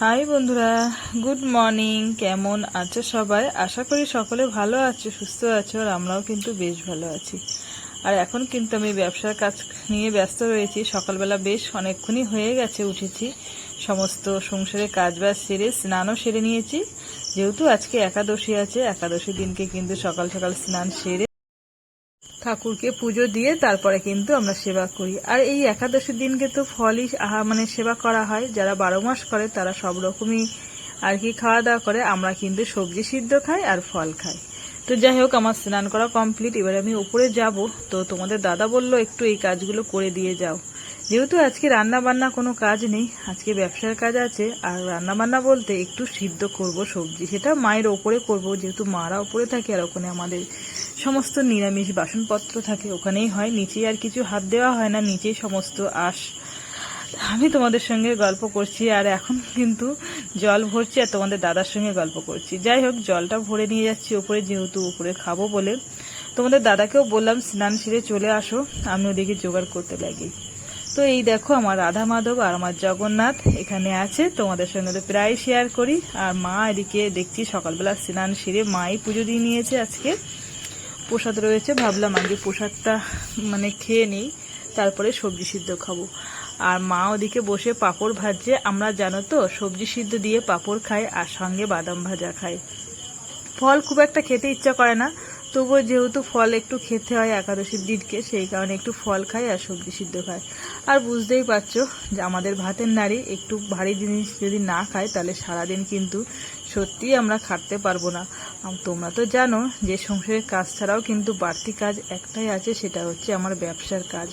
High বন্ধুরা, good morning. কেমন আছো সবাই? আশা করি সকলে ভালো আছো, সুস্থ আছো, আর আমরাও কিন্তু বেশ ভালো আছি। আর এখন কিন্তু আমি ব্যবসার কাজ নিয়ে ব্যস্ত রয়েছি। সকালবেলা বেশ অনেকক্ষণই হয়ে গেছে, উঠেছি। সমস্ত সংসারে কাজ বাজ সেরে স্নানও সেরে নিয়েছি। যেহেতু আজকে একাদশী আছে, একাদশী দিনকে কিন্তু সকাল সকাল স্নান সেরে ঠাকুরকে পুজো দিয়ে তারপরে কিন্তু আমরা সেবা করি। আর এই একাদশীর দিনকে তো ফলই আহা মানে সেবা করা হয়। যারা বারো মাস করে, তারা সব রকমই আর কি খাওয়া দাওয়া করে। আমরা কিন্তু সবজি সিদ্ধ খাই আর ফল খাই। তো যাই হোক, আমার স্নান করা কমপ্লিট এবার আমি উপরে যাব। তো তোমাদের দাদা বলল, একটু এই কাজগুলো করে দিয়ে যাও। যেহেতু আজকে রান্না বান্না কোনো কাজ নেই, আজকে ব্যবসার কাজ আছে, আর রান্না বান্না বলতে একটু সিদ্ধ করব সবজি। সেটা মায়ের ওপরে করব, যেহেতু মারা ওপরে থাকে আর ওখানে আমাদের সমস্ত নিরামিষ বাসনপত্র থাকে, ওখানেই হয়। নিচেই আর কিছু হাত দেওয়া হয় না, নিচেই সমস্ত আস আমি তোমাদের সঙ্গে গল্প করছি, আর এখন কিন্তু জল ভরছি, আর তোমাদের দাদার সঙ্গে গল্প করছি। যাই হোক, জলটা ভরে নিয়ে যাচ্ছি ওপরে, যেহেতু উপরে খাব বলে। তোমাদের দাদাকেও বললাম, স্নান সেরে চলে আসো আমি ওদিকে জোগাড় করতে লাগি। তো এই দেখো আমার রাধা মাধব আর আমার জগন্নাথ এখানে আছে। তোমাদের সঙ্গে তো প্রায় শেয়ার করি। আর মা এদিকে দেখছি সকালবেলা স্নান সেরে মাই পুজো দিয়ে নিয়েছে আজকে। প্রসাদ রয়েছে। ভাবলাম আগে প্রসাদটা মানে খেয়ে নিই, তারপরে সবজি সিদ্ধ খাব। আর মা ওদিকে বসে পাঁপড় ভাজছে। আমরা জানো তো, সবজি সিদ্ধ দিয়ে পাঁপড় খাই আর সঙ্গে বাদাম ভাজা খাই ফল খুব একটা খেতে ইচ্ছা করে না। তবুও যেহেতু ফল একটু খেতে হয় একাদশীর দিনকে, সেই কারণে একটু ফল খাই আর সবজি সিদ্ধ খাই। আর বুঝতেই পারছ যে আমাদের ভাতের নারী একটু ভারী জিনিস যদি না খায়, তাহলে সারাদিন কিন্তু সত্যিই আমরা খাটতে পারব না। তোমরা তো জানো যে সংসারের কাজ ছাড়াও কিন্তু বাড়তি কাজ একটাই আছে, সেটা হচ্ছে আমার ব্যবসার কাজ।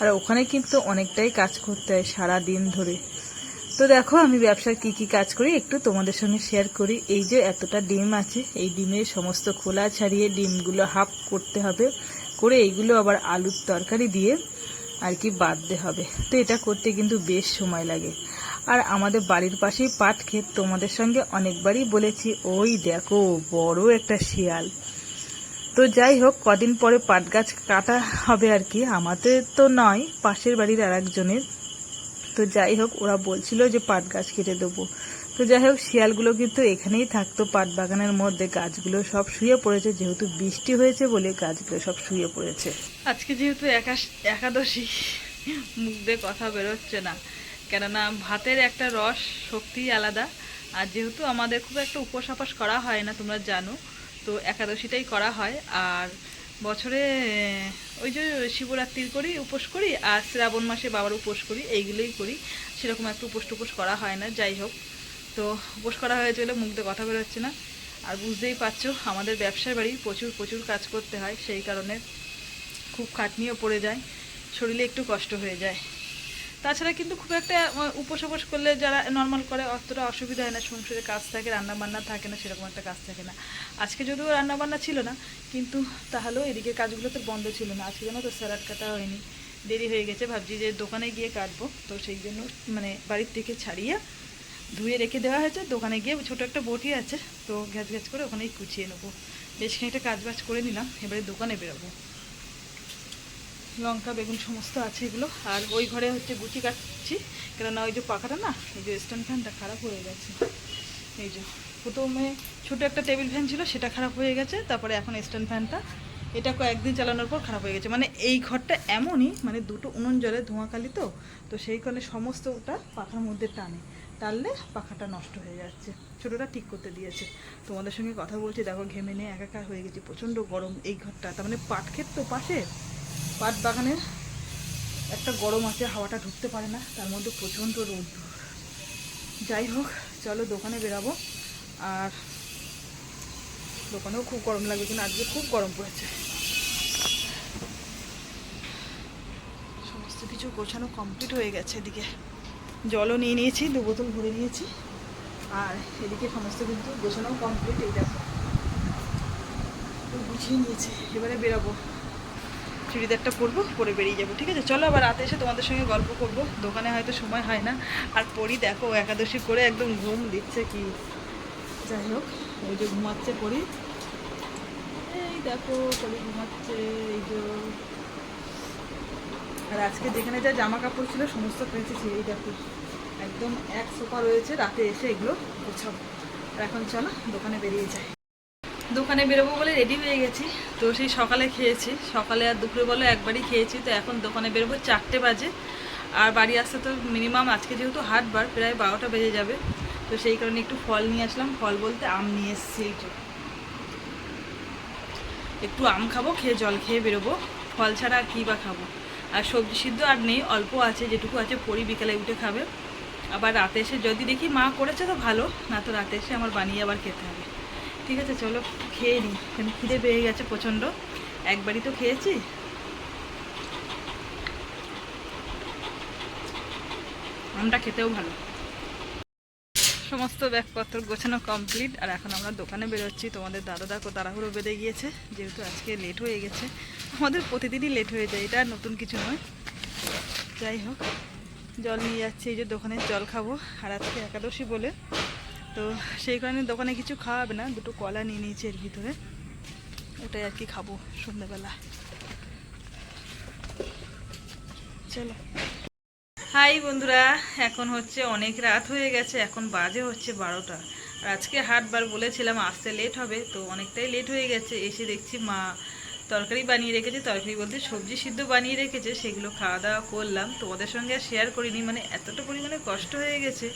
আর ওখানে কিন্তু অনেকটাই কাজ করতে হয় সারা দিন ধরে। তো দেখো, আমি ব্যবসার কি কি কাজ করি একটু তোমাদের সঙ্গে শেয়ার করি। এই যে এতটা ডিম আছে, এই ডিমের সমস্ত খোলা ছাড়িয়ে ডিমগুলো হাফ করতে হবে। করে এইগুলো আবার আলুর তরকারি দিয়ে আর কি বাঁধতে হবে। তো এটা করতে কিন্তু বেশ সময় লাগে। আর আমাদের বাড়ির পাশেই পাট ক্ষেত, তোমাদের সঙ্গে অনেকবারই বলেছি, ওই দেখো, বড় একটা শিয়াল। তো যাই হোক, কদিন পরে পাট গাছ কাটা হবে আর কি। আমাদের তো নয়, পাশের বাড়ির আর একজনের তো যাই হোক, ওরা বলছিল যে পাট গাছ কেটে দেবো। তো যাই হোক, শিয়ালগুলো কিন্তু এখানেই থাকতো, পাট বাগানের মধ্যে। গাছগুলো সব শুয়ে পড়েছে, যেহেতু বৃষ্টি হয়েছে বলে গাছগুলো সব শুয়ে পড়েছে। আজকে যেহেতু একাদশী, মুখ দিয়ে কথা বেরোচ্ছে না। কেননা ভাতের একটা রস, শক্তি আলাদা। আর যেহেতু আমাদের খুব একটা উপোস আপাস করা হয় না, তোমরা জানো, তো একাদশীটাই করা হয়। আর বছরে ওই যে শিবরাত্রির করি উপোস করি আর শ্রাবণ মাসে বাবার উপোস করি, এইগুলোই করি। সেরকম একটু উপোস টুপোস করা হয় না, যাই হোক। তো উপোস করা হয়েছে বলে মুখ দিয়ে কথা বেরোচ্ছে না। আর বুঝতেই পারছ, আমাদের ব্যবসার বাড়ি প্রচুর প্রচুর কাজ করতে হয়, সেই কারণে খুব খাটনিও পড়ে যায়, শরীরে একটু কষ্ট হয়ে যায়। তাছাড়া কিন্তু খুব একটা উপোস উপোস করলে যারা নর্মাল করে, অতটা অসুবিধা হয় না। সংসারে কাজ থাকে রান্না বান্না থাকে না, সেরকম একটা কাজ থাকে না। আজকে যদিও রান্না বান্না ছিল না, কিন্তু তাহলেও এদিকে কাজগুলো তো বন্ধ ছিল না। আজকে যেন তো স্যালাড কাটা হয়নি, দেরি হয়ে গেছে। ভাবছি যে দোকানে গিয়ে কাটবো। তো সেই জন্য মানে বাড়ির থেকে ছাড়িয়ে ধুয়ে রেখে দেওয়া হয়েছে। দোকানে গিয়ে ছোটো একটা বটি আছে, তো গ্যাস গ্যাস করে ওখানেই কুচিয়ে নেব। বেশ খানিকটা কাজ বাজ করে নিলাম, এবারে দোকানে বেরোবো। লঙ্কা, বেগুন সমস্ত আছে এগুলো। আর ওই ঘরে হচ্ছে গুচি কাটছি। কেননা ওই যে পাখাটা না এই যে স্ট্যান্ড ফ্যানটা খারাপ হয়ে গেছে। এই যে, প্রথমে ছোটো একটা টেবিল ফ্যান ছিল, সেটা খারাপ হয়ে গেছে। তারপরে এখন স্ট্যান্ড ফ্যানটা এটা কয়েকদিন চালানোর পর খারাপ হয়ে গেছে। মানে এই ঘরটা এমনই মানে দুটো উনুন জলে ধোঁয়াকালি তো তো সেই কারণে সমস্ত ওটা পাখার মধ্যে টানে। টানলে পাখাটা নষ্ট হয়ে যাচ্ছে। ছোটোটা ঠিক করতে দিয়েছে। তোমাদের সঙ্গে কথা বলছি, দেখো ঘেমে নিয়ে একাকার হয়ে গেছি। প্রচণ্ড গরম এই ঘরটা। তার মানে পাট ক্ষেত তো পাশে। পাট বাগানের একটা গরম আছে, হাওয়াটা ঢুকতে পারে না, তার মধ্যে প্রচণ্ড রোদ। যাই হোক, চলো দোকানে বেরাবো। আর দোকানেও খুব গরম লাগবে, কিন্তু আজকে খুব গরম পড়েছে। সমস্ত কিছু গোছানো কমপ্লিট হয়ে গেছে এদিকে। জলও নিয়ে নিয়েছি, দু বোতল ভরে নিয়েছি। আর এদিকে সমস্ত কিন্তু গোছানো কমপ্লিট এই দেখো। গুছিয়ে নিয়েছি, এবারে বেরাবো। চুড়িদারটা পরবো, পরে বেরিয়ে যাব, ঠিক আছে? চলো আবার রাতে এসে তোমাদের সঙ্গে গল্প করব। দোকানে হয়তো সময় হয় না। আর পরি দেখো একাদশী করে একদম ঘুম দিচ্ছে কি। যাই হোক ওই যে ঘুমাচ্ছে পরি। এই দেখো, পরি ঘুমাচ্ছে, এই যে আর আজকে যেখানে যা জামা কাপড় ছিল, সমস্ত পেয়েছি এই দেখো। একদম এক সোফা রয়েছে, রাতে এসে এগুলো গোছাবো। আর এখন চলো, দোকানে বেরিয়ে যাই। দোকানে বেরোবো বলে রেডি হয়ে গেছি। তো সেই সকালে খেয়েছি। সকালে আর দুপুরে বলে একবারই খেয়েছি। তো এখন দোকানে বেরোবো চারটে বাজে। আর বাড়ি আসতে তো মিনিমাম আজকে যেহেতু হাটবার, প্রায় বারোটা বেজে যাবে। তো সেই কারণে একটু ফল নিয়ে আসলাম। ফল বলতে আম নিয়ে এসেছি যে। একটু আম খাব, খেয়ে জল খেয়ে বেরোবো। ফল ছাড়া আর কী বা খাব? আর সবজি সিদ্ধ আর নেই, অল্প আছে, যেটুকু আছে পরি বিকালে উঠে খাবে। আবার রাতে এসে যদি দেখি মা করেছে তো ভালো, না তো রাতে এসে আমার বানিয়ে আবার খেতে হবে। ঠিক আছে, চলো খেয়ে নিই কেন খিদে পেয়ে গেছে প্রচণ্ড। একবারই তো খেয়েছি। আমটা খেতেও ভালো। সমস্ত ব্যাগপত্র গোছানো কমপ্লিট আর এখন আমরা দোকানে বেরোচ্ছি। তোমাদের দাদা দাকো তাড়াহুড়ো বেঁধে গিয়েছে। যেহেতু আজকে লেট হয়ে গেছে। আমাদের প্রতিদিনই লেট হয়ে যায়। এটা নতুন কিছু নয়। যাই হোক, জল নিয়ে যাচ্ছি। এই যে দোকানে জল খাব। আর আজকে একাদশী বলে তো সেই কারণে দোকানে কিছু খাওয়াবে না, দুটো কলা নিয়ে নিয়েছি এর ভিতরে। ওটাই আর কি খাব সন্ধ্যাবেলা। চলো। হাই বন্ধুরা, এখন হচ্ছে অনেক রাত হয়ে গেছে, এখন বাজে হচ্ছে বারোটা। আর আজকে হাটবার বলেছিলাম, আসতে লেট হবে, তো অনেকটাই লেট হয়ে গেছে। এসে দেখছি মা তরকারি বানিয়ে রেখেছে, তরকারি বলতে সবজি সিদ্ধ বানিয়ে রেখেছে, সেগুলো খাওয়া দাওয়া করলাম। তোমাদের সঙ্গে আর শেয়ার করিনি মানে এতটা পরিমাণে কষ্ট হয়ে গেছে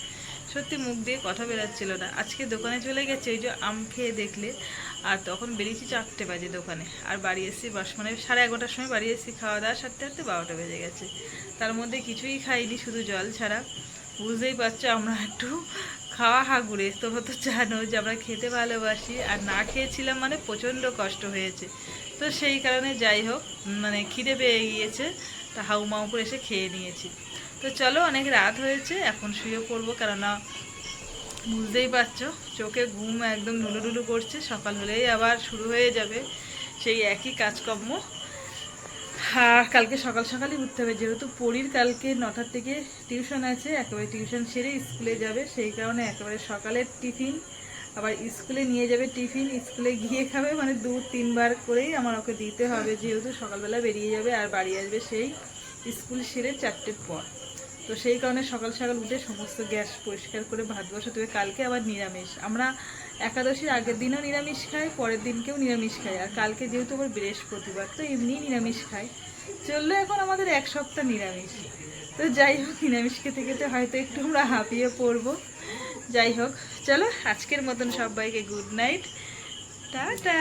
সত্যি মুখ দিয়ে কথা বেরাচ্ছিল না। আজকে দোকানে চলে গেছে ওই যে আম খেয়ে দেখলে। আর তখন বেরিয়েছি চারটে বাজে দোকানে। আর বাড়ি এসেছি বাস মানে সাড়ে এগারোটার সময় বাড়ি এসেছি খাওয়া দাওয়া সারতে সারতে বারোটা বেজে গেছে। তার মধ্যে কিছুই খাইনি, শুধু জল ছাড়া। বুঝতেই পারছ আমরা একটু খাওয়া হাগুড়ে তোমরা তো জানো যে আমরা খেতে ভালোবাসি, আর না খেয়েছিলাম মানে প্রচণ্ড কষ্ট হয়েছে। তো সেই কারণে যাই হোক মানে খিদে পেয়ে গিয়েছে। তা হাউমাউ করে এসে খেয়ে নিয়েছি। তো চলো, অনেক রাত হয়েছে, এখন শুয়ে পড়ব, কেননা বুঝতেই পারছ, চোখে ঘুম একদম নুলুডুলু করছে, সকাল হলেই আবার শুরু হয়ে যাবে সেই একই কাজকর্ম। আর কালকে সকাল সকালই উঠতে হবে, যেহেতু পরীর কালকে নটার থেকে টিউশন আছে, একেবারে টিউশন সেরে স্কুলে যাবে, সেই কারণে একেবারে সকালের টিফিন, আবার স্কুলে নিয়ে যাবে টিফিন, স্কুলে গিয়ে খাবে মানে দু তিনবার করেই আমার ওকে দিতে হবে, যেহেতু সকালবেলা বেরিয়ে যাবে আর বাড়ি আসবে সেই স্কুল সেরে চারটের পর। তো সেই কারণে সকাল সকাল উঠে সমস্ত গ্যাস পরিষ্কার করে ভাত বসাতে হবে। কালকে আবার নিরামিষ। আমরা একাদশীর আগের দিনও নিরামিষ খাই, পরের দিনকেও নিরামিষ খাই। আর কালকে যেহেতু আবার বৃহস্পতিবার, তো এমনিই নিরামিষ খাই। চলল এখন আমাদের এক সপ্তাহ নিরামিষ। তো যাই হোক, নিরামিষ খেতে খেতে হয়তো একটু আমরা হাঁপিয়ে পড়ব। যাই হোক, চলো আজকের মতন সবাইকে গুড নাইট টাটা!